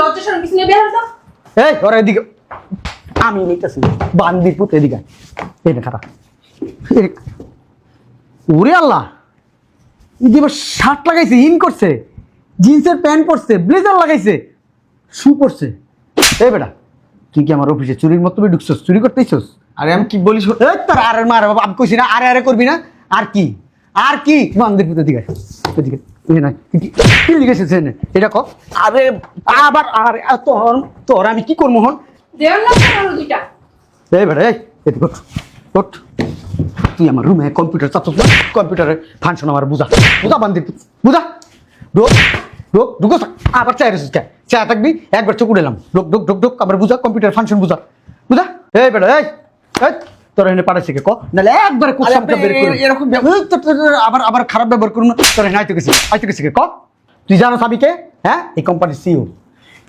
লজ্জা শরম কিছু নিয়ে বের হতো এই ওরা এদিকে আমি নিতেছি। বান্দির পুত এদিকে। খারাপ ওরে আল্লাহ। এবার শার্ট লাগাইছে ইন করছে জিন্সের প্যান্ট পরছে ব্লেজার লাগাইছে শু পরছে। এই বেটা তুই কি আমার অফিসে চুরির মতো ঢুকছস? চুরি করতেইছস আরে আমি কি বলিস? তোর আরে মার বাবা আমি কইছি না আরে আরে করবি না। আর কি? আর কি? বান্দির পুত। এদিকে এই না কি কি- কি লিখেছে সেনে? এটা ক? আরে আবার আরে আ, তোর তোর আমি কি করব হন? দেওয়ার না কেন দুইটা? এই বেটা এই এদিকে ওঠ ওঠ। তুই আমার রুমে কম্পিউটার চাচ্ছ না? কম্পিউটারে ফাংশন আমার বুঝা। বুঝা বান্দি বুঝা? ঢোক ঢোক ঢুকো আবার চাই রেছিস কে? চা থাকবি একবার চোখ উড়েলাম ঢোক ঢোক ঢোক ঢোক আবার বুঝা কম্পিউটার ফাংশন বুঝা। বুঝা? এই বেটা এই এই। তোর এনে পাঠাইছে কে ক? নাহলে একবারে কুসামটা বের করে এরকম এই তো তোর- তোর আবার আবার খারাপ ব্যবহার করুন। তোর এনে আইতে গেছি। আইতে গেছি কে ক? তুই জানো আমি কে? হ্যাঁ? এই কোম্পানির সিইও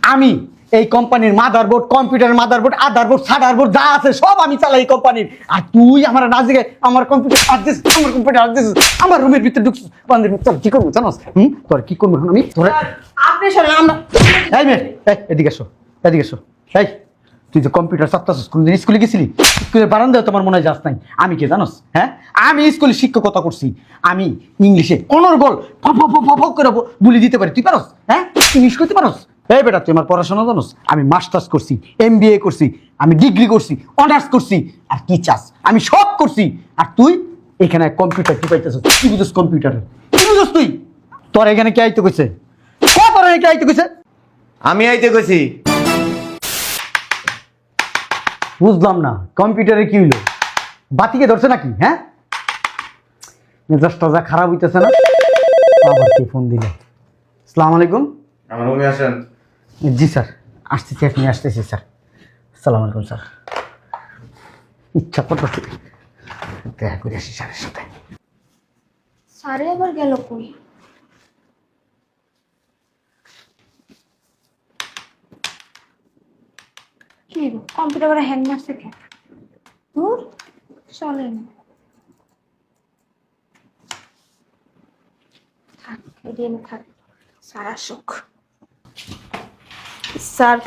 আমি এই কোম্পানির mother board computer mother board other board সাদার বোর্ড যা আছে সব আমি চালাই এই কোম্পানির আর তুই আমার না জিগে আমার কম্পিউটার আমার কম্পিউটার আমার রুমের ভিতরে ঢুকছিস। তোর কি করব জানোস? হুম? তোর কি করব আমি? তোর আপনি শোনেন আমরা এই মেয়ে এদিকে এসো এদিকে এসো। এই। তুই যে কম্পিউটার চাপতাছিস কোনদিন স্কুলে গেছিলি? স্কুলের বারান্দায় তোমার মনে হয় যাস নাই। আমি কে জানোস হ্যাঁ? আমি স্কুলে শিক্ষকতা করছি। আমি ইংলিশে অনর্গল ফ ফ ফ ফ ফ করে বুলি দিতে পারি। তুই পারস হ্যাঁ? ইংলিশ করতে পারস? এই বেটা, তুই আমার পড়াশোনা জানোস? আমি মাস্টার্স করছি এম করছি, আমি ডিগ্রি করছি, অনার্স করছি। আর কি চাস? আমি সব করছি। আর তুই এখানে কম্পিউটার কি পাইতেছ কি বুঝস কম্পিউটারে? কি বুঝস তুই? তোর এখানে কে আইতে কইছে? তোর এখানে কে আইতে কইছে? আমি আইতে গেছি বুঝলাম না কম্পিউটারে কি হইল? বাতিকে ধরছে নাকি হ্যাঁ? মেজাজটা যা খারাপ হইতেছে না আবার কে ফোন দিল? আসসালামু আলাইকুম। আমার রুমে আসেন। জি স্যার আসতেছি আপনি আসতেছি স্যার। আসসালামু আলাইকুম স্যার। ইচ্ছা করতেছি দেখা করে আসি স্যারের সাথে। সারে আবার গেল কই? কি? কম্পিউটার করে হ্যাং মারছে কে? দূর চলে না। থাক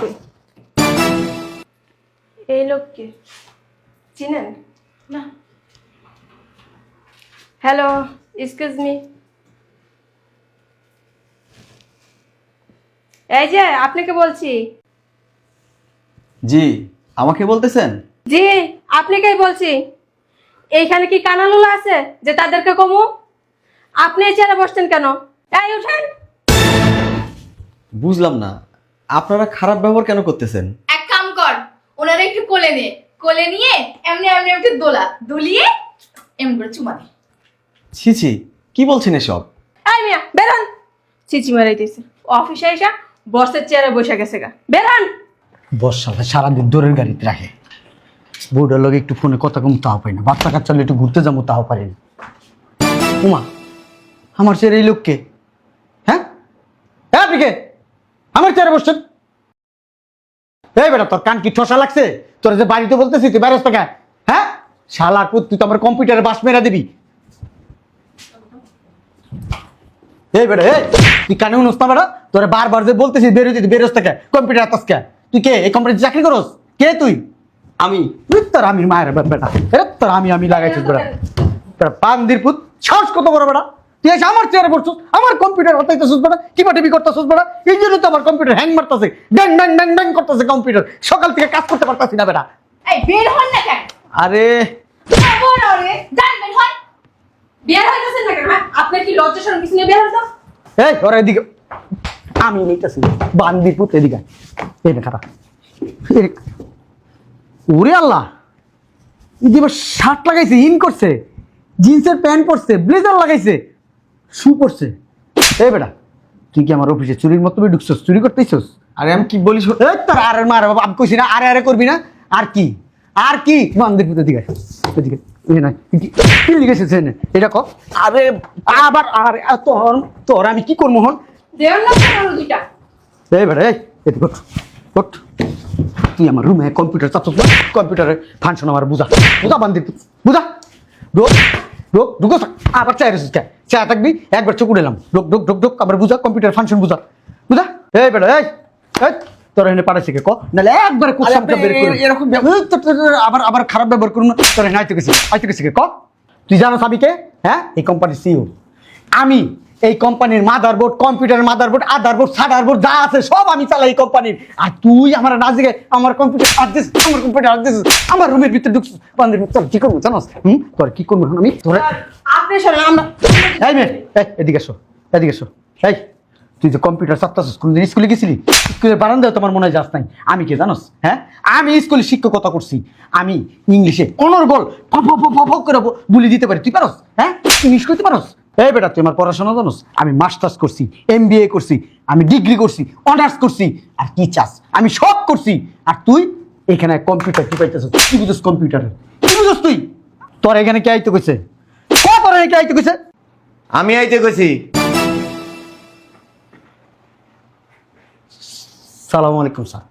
কই? এই লোককে চিনেন? না। Hello, excuse me. এই যে, আপনাকে বলছি। জি আমাকে বলতেছেন? জি আপনি আপনাকেই বলছি। এইখানে কি কানালুলা আছে যে তাদেরকে কমু? আপনি এই চেয়ারে বসছেন কেন? এই উঠেন। বুঝলাম না আপনারা খারাপ ব্যবহার কেন করতেছেন? এক কাম কর ওনারা একটু কোলে নে। কোলে নিয়ে এমনি এমনি একটু দোলা দুলিয়ে এমনি করে চুমা দে। ছি ছি কি বলছেন এসব? এই মিয়া বেরান ছি চিচি মারাইতেছে অফিসে এসে বসের চেয়ারে বসে গেছে গা। বেরান বর্ষালে সারাদিন দূরের গাড়িতে রাখে। বউটার লগে একটু ফোনে কথা কম, তাও পাই না। বাচ্চা কাচ্চা একটু ঘুরতে যাব, তাও পারি না। উমা, আমার চেয়ারে এই লোককে? হ্যাঁ? হ্যাঁ কে আমার চেয়ারে বসছেন? এই বেটা, তোর কান কি ঠসা লাগছে? তোর যে বাড়িতে বলতেছি, তুই বেরোস টাকা হ্যাঁ? শালা তুই তো আমার কম্পিউটারে বাস মেরা দিবি। এই বেটা, এই, তুই কানে উনুস না বেটা? তোরে বারবার যে বলতেছিস বেরোতে বেরোস টাকা কম্পিউটার আতসকা তুই কে? এই কোম্পানিতে চাকরি করস? কে তুই? আমি। তুই তোর আমি মায়ের বেটা। তোর আমি আমি লাগাইছিস বেটা। তোর পান্দির পুত। সাহস কত বড় বেটা। তুই এসে আমার চেয়ারে বসছিস আমার কম্পিউটার হতাইতেছিস বেটা। টিপা টিপি করতেছিস বেটা। এই জন্য তো আমার কম্পিউটার হ্যাং মারতেছে। ড্যাং ড্যাং ড্যাং ড্যাং করতেছে কম্পিউটার সকাল থেকে কাজ করতে পারতাছি না বেটা। এই বের হন না কেন? আরে। খবর বের হন। বের হইতেছেন না কেন? হ্যাঁ? আপনার কি লজ্জা শরম কিছু নিয়ে বের হতো এই ওরা এদিকে আমি নিতেছি। বান্দির পুত এদিকে। এই না খারাপ ওরে আল্লাহ। এবার শার্ট লাগাইছে ইন করছে জিন্সের প্যান্ট পরছে ব্লেজার লাগাইছে শু পরছে। এই বেটা তুই কি আমার অফিসে চুরির মতো ঢুকছস চুরি করতেইছস আরে আমি কি বলি শোন- তোর আরে মার বাবা আমি কইছি না আরে আরে করবি না। আর কি? আর কি? বান্দির পুত এদিকে এদিকে? এটা ক আরে আবার আরে তোর তোর আমি কি করব হন দেওয়ার না কেন দুইটা। এই বেটা এই ওঠ ওঠ। তুই আমার রুমে কম্পিউটার চাচ্ছ না? কম্পিউটারে ফাংশন আমার বুঝা। বুঝা বান্দি বুঝা। ঢোক ঢোক ঢুকো আবার রেছিস কে চা থাকবি একবার চোখ উড়েলাম ঢোক ঢোক ঢোক ঢোক আবার বুঝা কম্পিউটার ফাংশন বুঝা। বুঝা? এই বেটা এই এই তোর এনে পাঠাইছে কে? ক? নাহলে একবারে কুসামটা বের করে এরকম আবার আবার খারাপ ব্যবহার করুন না। তোর এনে আইতে গেছি। আইতে গেছি কে? ক? তুই জানো আমি কে হ্যাঁ? এই কোম্পানির সিইও আমি এই কোম্পানির mother board computer mother board other board সাদার বোর্ড যা আছে সব আমি চালাই এই কোম্পানির। আর তুই আমার না দিকে আমার কম্পিউটার আর দিস আমার কম্পিউটার আর দিস আমার রুমের ভিতরে ঢুকছিস। বান্ধব তোর কি করব জানোস? হুম? তোর কি করব আমি? তোর আপনি শোনেন আমরা এই মেয়ে এদিকে এসো এদিকে এসো। এই তুই যে কম্পিউটার চাপতাছিস কোনদিন স্কুলে গেছিলি? স্কুলের বারান্দায় তোমার মনে হয় যাস নাই। আমি কে জানোস? হ্যাঁ? আমি স্কুলে শিক্ষকতা করছি। আমি ইংলিশে অনর্গল ফ ফ ফ ফ করে বলে দিতে পারি। তুই পারস? হ্যাঁ? ইংলিশ করতে পারস? এই বেটা তুই আমার পড়াশোনা জানোস? আমি মাস্টার্স করছি এম করছি আমি ডিগ্রি করছি অনার্স করছি। আর কি চাস? আমি সব করছি। আর তুই এখানে কম্পিউটার কি পাইতেছ কি বুঝোস কম্পিউটারের কি বুঝোস তুই? তোর এখানে কে আইতে কইছে? ক তোর এখানে কে আইতে কইছে? আমি আইতে কইছি। সালাম আলাইকুম স্যার।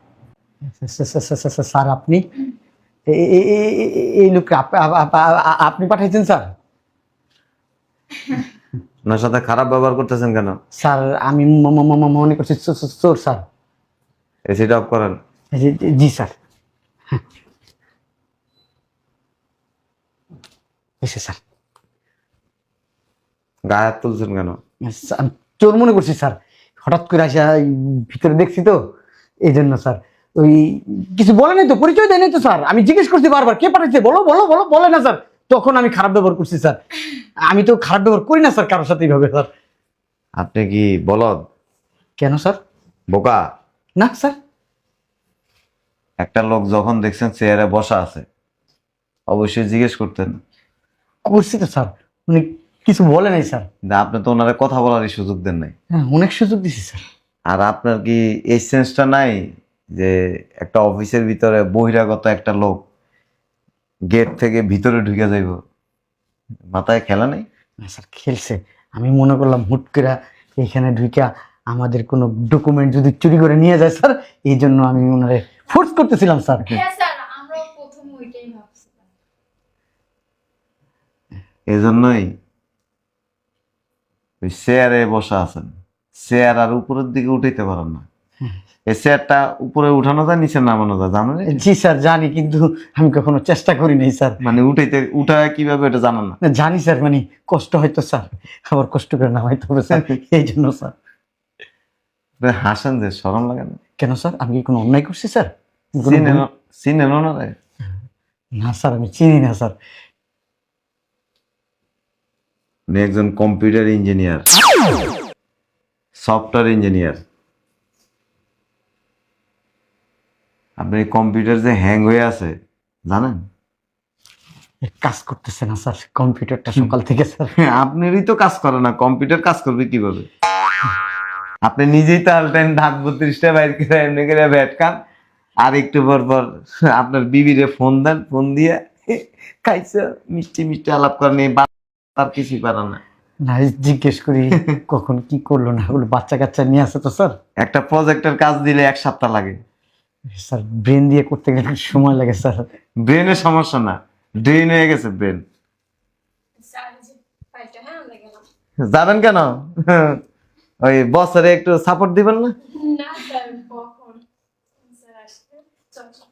স্যার, আপনি? এই লোককে আপ- আপ- আপ- আপ- আপনি পাঠাইছেন স্যার? ওনার সাথে খারাপ ব্যবহার করতেছেন কেন? স্যার আমি মনে করছি চোর- স্যার। এসিটা অফ করেন। জি- স্যার। এসে স্যার। গায়ে হাত তুলছেন কেন? চোর মনে করছি স্যার। হঠাৎ করে আসা ভিতরে দেখছি তো এই জন্য স্যার। ওই কিছু বলে নাই তো পরিচয় দেয় নাই তো স্যার। আমি জিজ্ঞেস করছি বারবার কে পাঠাইছে? বলো বলো বলো বলে না স্যার। তখন আমি খারাপ ব্যবহার করছি স্যার। আমি তো খারাপ ব্যবহার করি না স্যার কারোর সাথে এইভাবে স্যার। আপনি কি বলদ? কেন স্যার? বোকা? না স্যার। একটা লোক যখন দেখছেন চেয়ারে বসা আছে অবশ্যই জিজ্ঞেস করতেন। করছি তো স্যার। উনি কিছু বলে নাই স্যার। আপনি তো ওনারা কথা বলারই সুযোগ দেন নাই। হ্যাঁ অনেক সুযোগ দিছি স্যার। আর আপনার কি এই সেন্সটা নাই যে একটা অফিসের ভিতরে বহিরাগত একটা লোক গেট থেকে ভিতরে ঢুকে যাইব। মাথায় খেলা নেই? না স্যার খেলছে। আমি মনে করলাম হুট করে এখানে ঢুইকা আমাদের কোনো ডকুমেন্ট যদি চুরি করে নিয়ে যায় স্যার এই জন্য আমি ওনারে ফোর্স করতেছিলাম স্যার। হ্যাঁ স্যার আমরাও প্রথম ওইটাই ভাবছিলাম। এজন্যই ওই চেয়ারে বসা আছেন। চেয়ার আর উপরের দিকে উঠাইতে পারেন না। এই চেয়ারটা উপরে উঠানো যায় নিচে নামানো যায় জানেন জি স্যার জানি কিন্তু আমি কখনো চেষ্টা করি নাই স্যার। মানে উঠাইতে উঠায় কীভাবে এটা জানেন না? না, জানি স্যার মানে কষ্ট হয়তো স্যার আবার কষ্ট করে নামাইতে হবে স্যার এই জন্য স্যার। হাসেন যে সরম লাগে না? কেন স্যার আমি কি কোনো অন্যায় করছি স্যার? চিনেন চিনেন ওনারে না স্যার আমি চিনি না স্যার। একজন কম্পিউটার ইঞ্জিনিয়ার সফটওয়্যার ইঞ্জিনিয়ার। আপনি কম্পিউটার যে হ্যাং হয়ে আছে জানেন? কাজ করতেছে না স্যার কম্পিউটারটা সকাল থেকে স্যার। আপনারই তো কাজ করে না কম্পিউটার কাজ করবে কীভাবে? আপনি নিজেই তো আলটেন ধাত বত্রিশটা বাইর করে এমনি করে ব্যাট খান আর একটু পর পর আপনার বিবিরে ফোন দেন ফোন দিয়ে খাইছে মিষ্টি মিষ্টি আলাপ করেন এই বা- তার কিছুই পারে না। না জিজ্ঞেস করি কখন কি করল না ওগুলো বাচ্চা কাচ্চা নিয়ে আসে তো স্যার? একটা প্রজেক্টের কাজ দিলে এক সপ্তাহ লাগে। স্যার ব্রেন দিয়ে করতে গেলে সময় লাগে স্যার। ব্রেনের সমস্যা না। ড্রেন হয়ে গেছে ব্রেন স্যার জি ফাইলটা হ্যাঁ যাবেন কেন? ওই বছরে একটু সাপোর্ট দিবেন না? না স্যার কখন? স্যার আসবে। চল চল।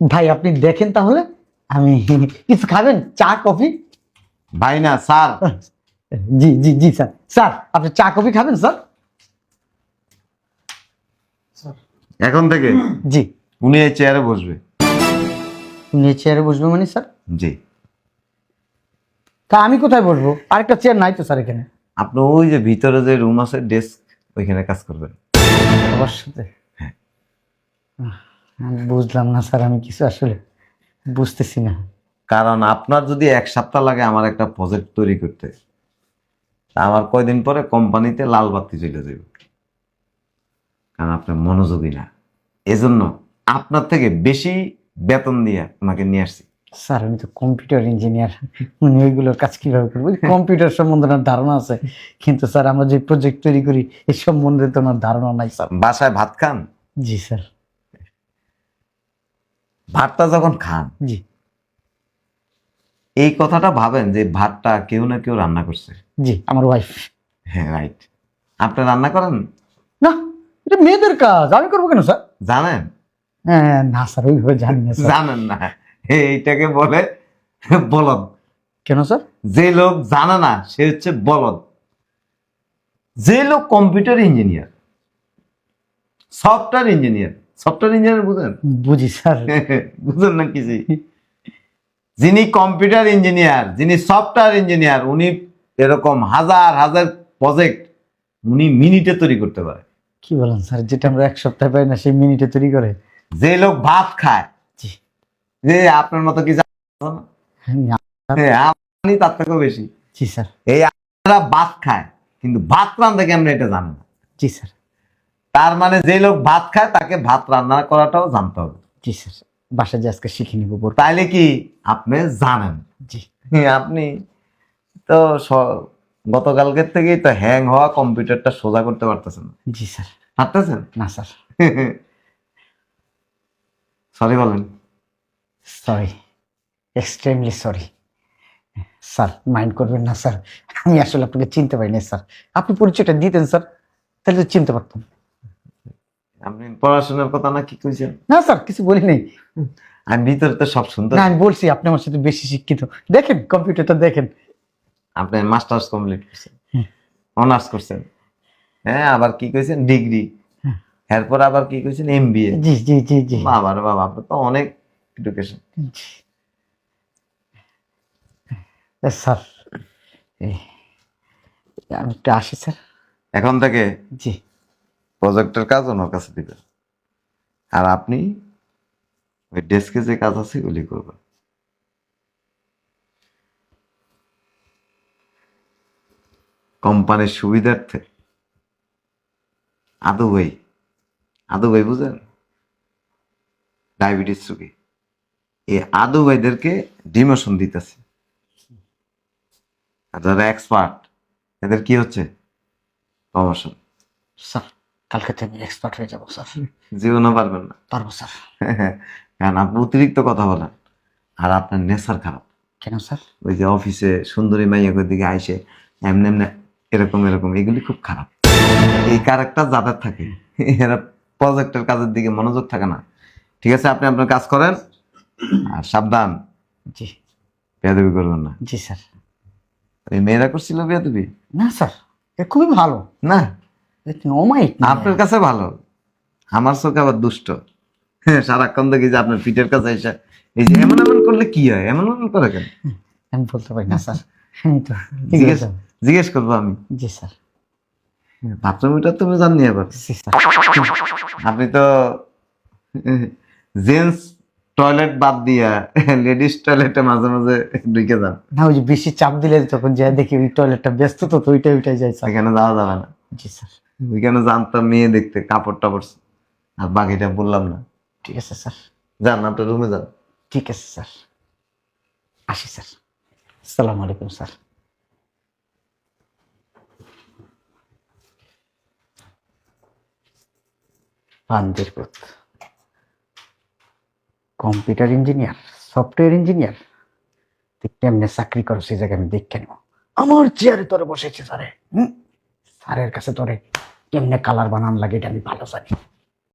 ভাই আপনি দেখেন তাহলে। আমি কিছু খাবেন? চা কফি? ভাই না স্যার। জি জি জি স্যার। স্যার আপনি চা কফি খাবেন স্যার? এখন থেকে? জি। উনি এই চেয়ারে বসবে। নিয়ে চেয়ারে বসবে মানে স্যার জি। তা আমি কোথায় বসবো? আরেকটা চেয়ার নাই তো স্যার এখানে। আপনি ওই যে ভিতরে যে রুম আছে ডেস্ক ওইখানে কাজ করবেন। সবার সাথে? আমি বুঝলাম না স্যার আমি কিছু আসলে বুঝতেছি না। কারণ আপনার যদি এক সপ্তাহ লাগে আমার একটা প্রজেক্ট তৈরি করতে তা আমার কয়দিন পরে কোম্পানিতে লাল বাতি চলে যাবে। কারণ আপনার মনোযোগী না। এজন্য আপনার থেকে বেশি বেতন দিয়ে ওনাকে নিয়ে আসছি। স্যার আমি তো কম্পিউটার ইঞ্জিনিয়ার উনি ওইগুলোর কাজ কীভাবে করব? কম্পিউটার সম্বন্ধে ওনার ধারণা আছে। কিন্তু স্যার আমরা যে প্রজেক্ট তৈরি করি এই সম্বন্ধে তো ওনার ধারণা নাই স্যার। বাসায় ভাত খান? জি স্যার। ভাতটা যখন খান জি। এই কথাটা ভাবেন যে ভাতটা কেউ না কেউ রান্না করছে। জি আমার ওয়াইফ হ্যাঁ রাইট আপনি রান্না করেন? না। এটা মেয়েদের কাজ। আমি করব কেন স্যার? জানেন? হ্যাঁ না স্যার ওইভাবে জানি না স্যার। জানেন না। এইটাকে বলে বলদ। কেন স্যার? যে লোক জানে না সে হচ্ছে বলদ। যে লোক computer engineer software engineer. Software engineer বুঝেন? বুঝি স্যার। বুঝেন না কিছু? যিনি কম্পিউটার ইঞ্জিনিয়ার যিনি সফটওয়্যার ইঞ্জিনিয়ার উনি এরকম হাজার হাজার প্রজেক্ট উনি মিনিটে তৈরি করতে পারে। কি বলেন স্যার যেটা আমরা এক সপ্তাহে পাই না সেই মিনিটে তৈরি করে। যে লোক ভাত খায় জি। যে আপনার মতো কি? হ্যাঁ, হ্যাঁ, আপনি তার থেকেও বেশি। জি স্যার। এই আপনারা ভাত খায় কিন্তু ভাত রান্না কেমন এটা না? জি স্যার। তার মানে যে লোক ভাত খায় তাকে ভাত রান্না করাটাও জানতে হবে। জি স্যার বাসায় যে আজকে শিখে নিব বোর। তাইলে কি আপনি জানেন? জি। হ্যাঁ, আপনি তো গতকালকের থেকেই তো হ্যাং হওয়া কম্পিউটারটা সোজা করতে পারতেছেন জি স্যার। পারতেছেন না স্যার। সরি বলেন। Sorry extremely sorry sir mind করবেন না স্যার। আমি আসলে আপনাকে চিনতে পারিনি স্যার। আপনি পরিচয়টা দিতেন স্যার। তাহলে তো চিনতে পারতাম। আপনি পড়াশোনার কথা না কি কইছেন? না স্যার কিছু বলি নাই। আমি ভিতরে তো সব শুনতে না আমি বলছি আপনি আমার সাথে বেশি শিক্ষিত। দেখেন কম্পিউটারটা দেখেন। আপনি মাস্টার্স কমপ্লিট করছেন। অনার্স করছেন। হ্যাঁ আবার কি কইছেন? ডিগ্রি। এরপর আবার কি কইছেন? এম বি এ জি জি জি জি। বাবা রে বাবা আপনার তো অনেক এডুকেশন। স্যার আমি একটু আসি স্যার। এখন থেকে জি। প্রজেক্টের কাজ ওনার কাছে দিবেন। আর আপনি ওই ডেস্কে যে কাজ আছে ওগুলি করবেন। কোম্পানির সুবিধার্থে। আদু ভাই আদু ভাই বুঝেন ডায়াবেটিস রোগী। এই আদু ভাইদেরকে ডিমোশন দিতেছে। আর যারা এক্সপার্ট এদের কি হচ্ছে? প্রমোশন স্যার কালকে থেকে আমি এক্সপার্ট হয়ে যাব স্যার। জীবনও পারবেন না। পারব স্যার। কারণ আপনি অতিরিক্ত কথা বলেন আর আপনার নেশার খারাপ। কেন স্যার? ওই যে অফিসে সুন্দরী মাইয়াকের দিকে আইসে এমনি এমনি এরকম এরকম এগুলি খুব খারাপ। এই ক্যারেক্টার যাদের থাকে এরা প্রজেক্টের কাজের দিকে মনোযোগ থাকে না। ঠিক আছে আপনি আপনার কাজ করেন আর সাবধান। জি। বেয়াদবি করবেন না। জি স্যার। এই মেয়েরা করছিল বেয়াদবি? না স্যার এ খুবই ভালো। না? অমায়িক আপনার কাছে ভালো? আমার চোখে আবার দুষ্ট। হ্যাঁ সারাক্ষণ দেখি যে আপনার পিঠের কাছে এসে এই যে এমন এমন করলে কি হয়? এমন এমন করে কেন? আমি বলতে পারি না স্যার। এই তো ঠিক আছে। জিজ্ঞেস করব আমি। জি স্যার। বাথরুমটা তুমি জানি এবার। জি স্যার। আপনি তো জেন্টস টয়লেট বাদ দিয়া লেডিস টয়লেটে মাঝে মাঝে ঢুকে যান। না ওই যে বেশি চাপ দিলে তখন যা দেখি ওই টয়লেটটা ব্যস্ত তো তো ওইটাই ওইটাই স্যার। সেখানে যাওয়া যাবে না। জি স্যার। ওইখানে জানতাম মেয়ে দেখতে কাপড় টাপড় আর বাকিটা বললাম না। ঠিক আছে স্যার। যান আপনার রুমে যান। ঠিক আছে স্যার। আসি স্যার। আসসালামু আলাইকুম স্যার। বান্দির পুত কম্পিউটার ইঞ্জিনিয়ার, সফটওয়্যার ইঞ্জিনিয়ার। তুই কেমনে চাকরি করো সেই জায়গায় আমি দেখে নেব। আমার চেয়ারে তোরে বসেছে স্যারে, হুম? স্যারের কাছে তোরে কেমনে কালার বানান লাগে এটা আমি ভালো জানি।